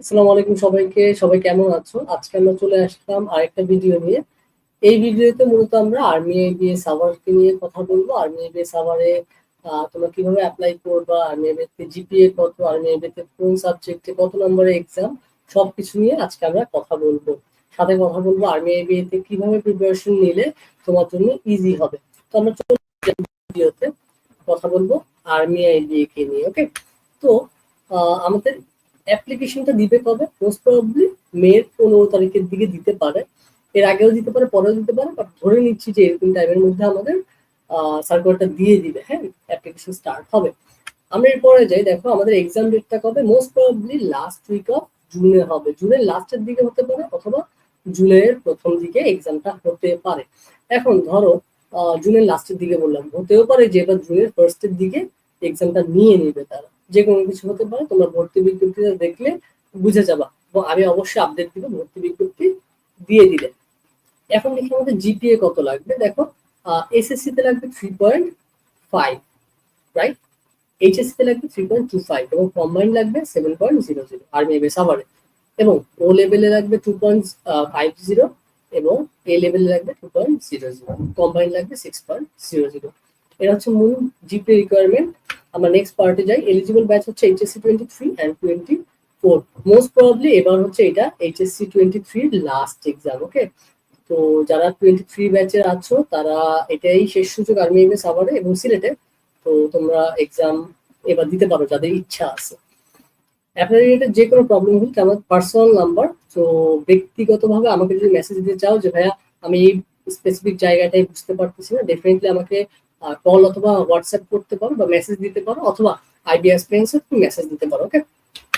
আসসালামু আলাইকুম সবাইকে। সবাই কেমন আছো? আজকে আমরা চলে আসলাম আরেকটা ভিডিও নিয়ে। এই ভিডিওতে মূলত আমরা আর্মি এবিএ সাভারকে নিয়ে কথা বলব। আর্মি এবিএ সাভারে তোমরা কীভাবে অ্যাপ্লাই করবা? আর্মি এবিএতে জিপিএ কত? আর্মি এবিএতে কোন সাবজেক্টে কত নম্বরের এক্সাম সবকিছু নিয়ে আজকে আমরা কথা বলব। সাথে কথা বলব আর্মি এবিএতে কীভাবে প্রিপারেশন নিলে তোমার জন্য ইজি হবে। তো আমরা চলে ভিডিওতে কথা বলব আর্মি আইবিএ কে নিয়ে ওকে তো আমাদের অ্যাপ্লিকেশনটা দিবে কবে? মোস্ট প্রবাবলি মের পনেরো তারিখের দিকে দিতে পারে। এর আগেও দিতে পারে, পরেও দিতে পারে বাট ধরে নিচ্ছি যে এরকম টাইমের মধ্যে আমাদের সার্কুলারটা দিয়ে দিবে। হ্যাঁ অ্যাপ্লিকেশন স্টার্ট হবে। আমরা এরপরে যাই। দেখো, আমাদের এক্সাম ডেটটা কবে? Most probably last week of জুনে হবে। জুনের লাস্টের দিকে হতে পারে, অথবা জুনের প্রথম দিকে এক্সামটা হতে পারে। এখন ধরো জুনের লাস্টের দিকে বললাম। হতেও পারে যে এবার জুনের ফার্স্টের দিকে এক্সামটা নিয়ে নেবে তারা। যে কোনো কিছু হতে পারে, তোমরা ভর্তি বিজ্ঞপ্তিটা দেখলে বুঝে যাবা। এবং আমি অবশ্যই আপডেট দিব, ভর্তি বিজ্ঞপ্তি দিয়ে দিলে। এখন দেখি আমাদের জিপিএ কত লাগবে। দেখো এসএসসি তে লাগবে three point five right HSC তে লাগবে থ্রি পয়েন্ট টু ফাইভ এবং কম্বাইন লাগবে seven point zero zero army ABA সাভারে এবং ও লেভেলে লাগবে টু পয়েন্ট ফাইভ জিরো এবং এ লেভেলে লাগবে two point zero zero combine লাগবে সিক্স পয়েন্ট জিরো জিরো এটা হচ্ছে মূল জিপি রিকোয়ারমেন্ট আমরা নেক্সট পার্টে যাই। এলিজিবল ব্যাচ হচ্ছে HSC twenty three and twenty four most probably এবার হচ্ছে এটা HSC twenty three last exam okay তো যারা টোয়েন্টি থ্রি ব্যাচের আছো, তারা এটাই শেষ সুযোগ আর্মি এম এমএস সাভারে এবং সিলেটে তো তোমরা এক্সাম এবার দিতে পারো যাদের ইচ্ছা আছে। অ্যাপ্লাই যে কোনো প্রবলেম হলে আমার পার্সোনাল নাম্বার তো ব্যক্তিগতভাবে আমাকে যদি মেসেজ দিতে চাও যে, ভাইয়া, আমি এই স্পেসিফিক জায়গাটাই বুঝতে পারতেছি না ডেফিনেটলি আমাকে কল অথবা হোয়াটসঅ্যাপ করতে পারো বা মেসেজ দিতে পারো অথবা আইডিয়া এক্সপিরিয়েন্সে তুমি মেসেজ দিতে পারো ওকে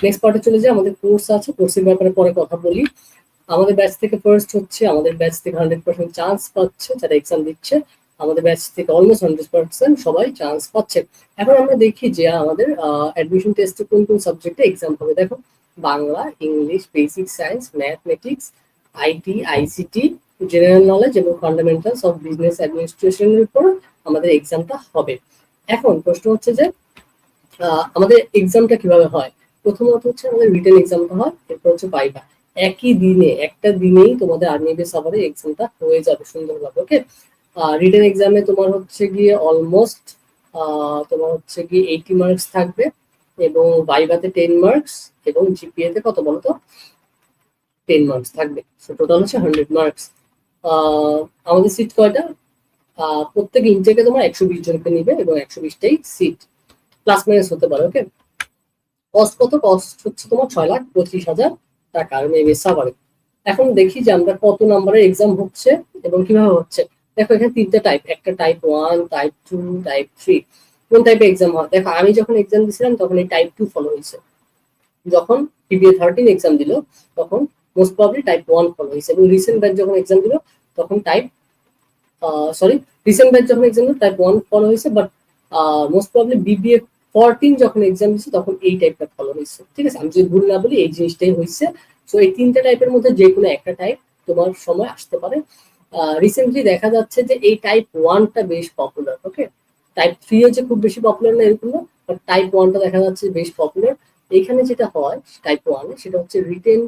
নেক্সট পার্টে চলে যাই, আমাদের কোর্স আছে কোর্সের ব্যাপারে পরে কথা বলি। আমাদের ব্যাচ থেকে ফার্স্ট হচ্ছে, আমাদের ব্যাচ থেকে হান্ড্রেড পার্সেন্ট চান্স পাচ্ছে যারা এক্সাম দিচ্ছে, আমাদের ব্যাচ থেকে অলমোস্ট হান্ড্রেড পার্সেন্ট সবাই চান্স পাচ্ছে। এখন আমরা দেখি যে আমাদের অ্যাডমিশন টেস্টে কোন কোন সাবজেক্টে এক্সাম হবে। দেখো, Bangla, English basic science mathematics IT ICT general knowledge এবং ফান্ডামেন্টালস অফ বিজনেস অ্যাডমিনিস্ট্রেশনের উপর আমাদের এক্সামটা হবে। এখন প্রশ্ন হচ্ছে যে আমাদের এক্সামটা কীভাবে হয়? প্রথমত হচ্ছে আমাদের রিটেন এক্সামটা হয়, এরপর হচ্ছে পাইবা। একই দিনে, একটা দিনেই তোমাদের আর্মি বেস আবার এক্সামটা হয়ে যাবে সুন্দরভাবে ওকে রিটেন এক্সামে তোমার হচ্ছে গিয়ে অলমোস্ট তোমার হচ্ছে গিয়ে এইটি মার্কস থাকবে এবং বাইবাতে টেন মার্কস এবং জিপিএ তে কত বলতো? টেন মার্কস থাকবে। টোটাল হচ্ছে হান্ড্রেড মার্কস আমাদের সিট কয়টা? প্রত্যেক ইনটেকে তোমার একশো বিশ জনকে নিবে এবং একশো বিশটাই সিট প্লাস মাইনাস হতে পারে ওকে কস্ট কত? কস্ট হচ্ছে তোমার ছয় লাখ পঁচিশ হাজার টাকা আর মেবি এখন দেখি যে আমরা কত নাম্বারের এক্সাম হচ্ছে এবং কীভাবে হচ্ছে। দেখো, এখানে তিনটা টাইপ একটা type one type two type three কোন টাইপের এক্সাম হয়? দেখো, আমি যখন এক্সাম দিয়েছিলাম তখন এই টাইপ টু ফলো হয়েছে। যখন পিবিএ থার্টিন এক্সাম দিল, তখন most probably type one follow হয়েছে। এবং রিসেন্ট ব্যাচ যখন এক্সাম দিল, তখন টাইপ সরি রিসেন্ট ব্যাচ যখন এক্সাম টাইপ ওয়ান ফলো হয়েছে but most probably BBA fourteen যখন এক্সাম দিচ্ছে তখন এই টাইপটা ফলো হয়েছে, ঠিক আছে? আমি যদি ভুল না বলি, এই জিনিসটাই হয়েছে। সো এই তিনটা টাইপের মধ্যে যে কোনো একটা টাইপ তোমার সময় আসতে পারে। রিসেন্টলি দেখা যাচ্ছে যে এই টাইপ ওয়ানটা বেশ পপুলার ওকে টাইপ থ্রিও যে খুব বেশি পপুলার না, এরকম না বাট টাইপ ওয়ানটা দেখা যাচ্ছে বেশ পপুলার এখানে যেটা হয় টাইপ ওয়ানে সেটা হচ্ছে রিটেন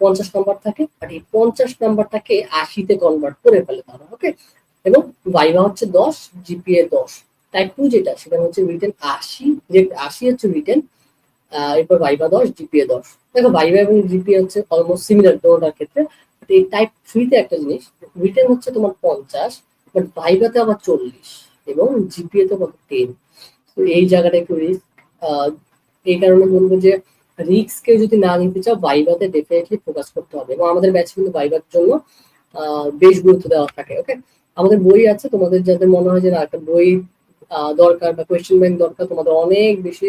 পঞ্চাশ নাম্বার থাকে, আর এই পঞ্চাশ নাম্বারটাকে আশিতে কনভার্ট করে ফেলে তারা ওকে এবং ভাইভা হচ্ছে দশ জিপিএ দশ। টাইপ টু যেটা, সেটা হচ্ছে রিটেন আশি যে আশি হচ্ছে রিটেন এরপর ভাইভা দশ জিপিএ দশ। দেখো ভাইভা এবং জিপিএ হচ্ছে অলমোস্ট সিমিলার দুটার ক্ষেত্রে এই টাইপ থ্রিতে একটা জিনিস রিটেন হচ্ছে তোমার পঞ্চাশ বাট ভাইভাতে আবার চল্লিশ, এবং জিপিএ তো কত টেন তো এই জায়গাটা একটু রিস্ক এই কারণে বলব যে রিক্স কেউ যদি না নিতে চাও ভাইভাতে ডেফিনেটলি ফোকাস করতে হবে। এবং আমাদের ব্যাচ কিন্তু ভাইভার জন্য বেশ গুরুত্ব দেওয়া থাকে ওকে আমাদের বই আছে, তোমাদের যাদের মনে হয় যে একটা বই দরকার বা কোয়েশ্চেন ব্যাংক দরকার, তোমাদের অনেক বেশি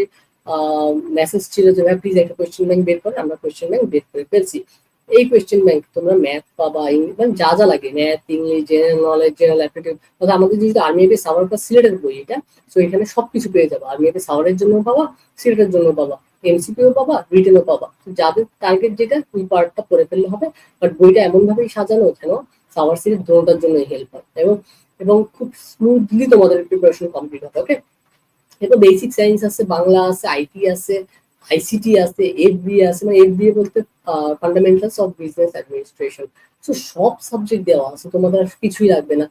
মেসেজ ছিল যে, ভাই প্লিজ একটা কোয়েশ্চেন ব্যাংক বের করে, আমরা কোয়েশ্চেন ব্যাংক বের করে ফেলছি। এই কোয়েশ্চেন ব্যাংক তোমরা ম্যাথ পাবা মানে যা যা লাগে math English general knowledge general aptitude অর্থাৎ আমাদের যেহেতু আর্মি এপি সাভার বা সিলেটের বই এটা তো এখানে সবকিছু পেয়ে যাব। আর্মি এপি সাভারের জন্য পাবা সিলেটের জন্য পাবা। এমসিপিও পাবা রিটেনও পাবা। যাদের টার্গেট যেটা ওই পার্টটা পড়ে ফেললে হবে। বাট বইটা এমন ভাবেই সাজানো যেন সাভার সিরিজ দোনোটার জন্য হেল্প হয়। এবং এবং খুব স্মুথলি তোমাদের প্রিপারেশন কমপ্লিট হবে ওকে এরপর বেসিক সায়েন্স আছে, বাংলা আছে আইটি আছে আইসিটি আছে এফবিএ আছে মানে এফবিএ বলতে ফান্ডামেন্টালস অফ বিজনেস অ্যাডমিনিস্ট্রেশন তো সব সাবজেক্ট দেওয়া আছে, তোমাদের কিছুই লাগবে না।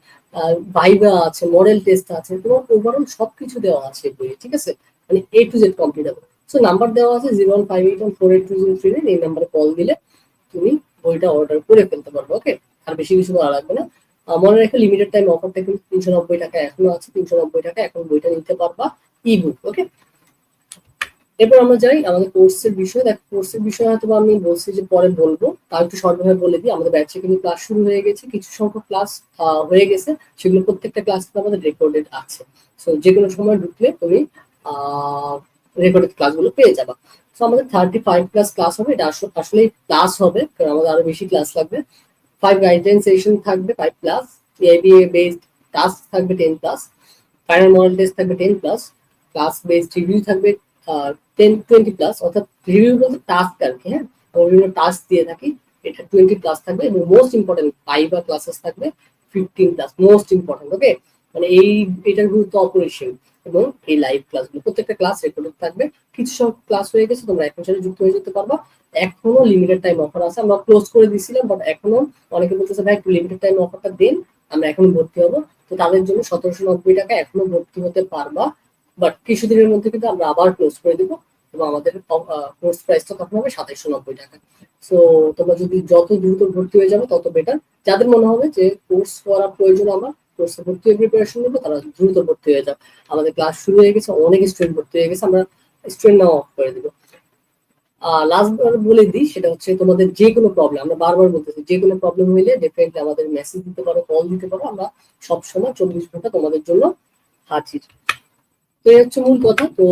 ভাইবা আছে মডেল টেস্ট আছে, তোমার ওভারঅল সবকিছু দেওয়া আছে বইয়ে, ঠিক আছে? মানে এ টু জেড কমপ্লিট হবে। সো নাম্বার দেওয়া আছে zero one five eight one four eight two zero three nine এই নাম্বারে কল দিলে তুমি বইটা অর্ডার করে ফেলতে পারবে ওকে আর বেশি কিছু করা লাগবে না। মনে রেখো লিমিটেড টাইম অফারটা কিন্তু তিনশো নব্বই টাকা এখনও আছে, তিনশো নব্বই টাকা এখন বইটা নিতে পারবা ই বুক ওকে এরপর আমরা যাই আমাদের কোর্সের বিষয়। দেখ কোর্সের বিষয়ে হয়তো আমি বলছি যে পরে বলব। তাও একটু শর্টভাবে বলে দিই। আমাদের ব্যাচে কিন্তু ক্লাস শুরু হয়ে গেছে। কিছু সংখ্যক ক্লাস হয়ে গেছে। সেগুলো প্রত্যেকটা ক্লাস আমাদের রেকর্ডেড আছে। সো যে কোনো সময় ঢুকলে তুমি রেকর্ডেড ক্লাসগুলো পেয়ে যাবা। তো আমাদের থার্টি ফাইভ প্লাস ক্লাস হবে, এটা আসলে ক্লাস হবে, কারণ আমাদের আরও বেশি ক্লাস লাগবে। ফাইভ গাইডলাইন সেশন থাকবে five plus ABA based task থাকবে ten plus final model test থাকবে ten plus class based review থাকবে টেন টোয়েন্টি প্লাস অর্থাৎ রিভিউ বলতে টাস্ক আর কি হ্যাঁ? বিভিন্ন টাস্ক দিয়ে থাকি, এটা টোয়েন্টি প্লাস থাকবে এবং মোস্ট ইম্পর্টেন্ট ফাইবার ক্লাসেস থাকবে fifteen plus most important okay মানে এই, এটার গুরুত্ব অপরিসীম। এবং এই লাইভ ক্লাসগুলো প্রত্যেকটা ক্লাস রেকর্ডেড থাকবে। কিছু সব ক্লাস হয়ে গেছে, তোমরা এখন সাথে যুক্ত হয়ে যেতে পারবা। এখনও লিমিটেড টাইম অফার আছে। আমরা ক্লোজ করে দিছিলাম বাট এখনও অনেকে বলতেছে, ভাই, একটু লিমিটেড টাইম অফারটা দিন, আমরা এখনও ভর্তি হব। তো তাদের জন্য সতেরোশো নব্বই টাকা এখনও ভর্তি হতে পারবা। বাট কিছুদিনের মধ্যে কিন্তু আমরা আবার ক্লোজ করে দিব এবং আমাদের কোর্স প্রাইসটা তখন হবে সাতাইশশো নব্বই টাকা। সো তোমরা যদি যত দ্রুত ভর্তি হয়ে যাবে, তত বেটার যাদের মনে হবে যে কোর্স করার প্রয়োজন আমার কোর্সে ভর্তি হয়ে প্রিপারেশন নেব? তারা দ্রুত ভর্তি হয়ে যাও। আমাদের ক্লাস শুরু হয়ে গেছে, অনেক স্টুডেন্ট ভর্তি হয়ে গেছে, আমরা স্টুডেন্ট নাও অফ করে দিব। লাস্ট বলে দিই, সেটা হচ্ছে তোমাদের যে কোনো প্রবলেম আমরা বারবার বলতেছি যে কোনো প্রবলেম হইলে ডেফিনেটলি আমাদের মেসেজ দিতে পারো কল দিতে পারো, আমরা সবসময় চব্বিশ ঘণ্টা তোমাদের জন্য হাজির। তো এই হচ্ছে মূল কথা, তো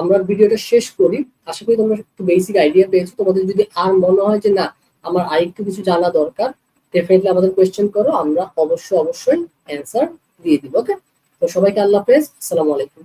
আমরা ভিডিওটা শেষ করি। আশা করি তোমরা একটু বেসিক আইডিয়া পেয়েছ। তোমাদের যদি আর মনে হয় যে না, আমার আরেকটু কিছু জানা দরকার ডেফিনেটলি আমাদের কোয়েশ্চেন করো, আমরা অবশ্যই অবশ্যই অ্যান্সার দিয়ে দিব ওকে তো সবাইকে আল্লাহ হাফেজ, আসসালামু আলাইকুম।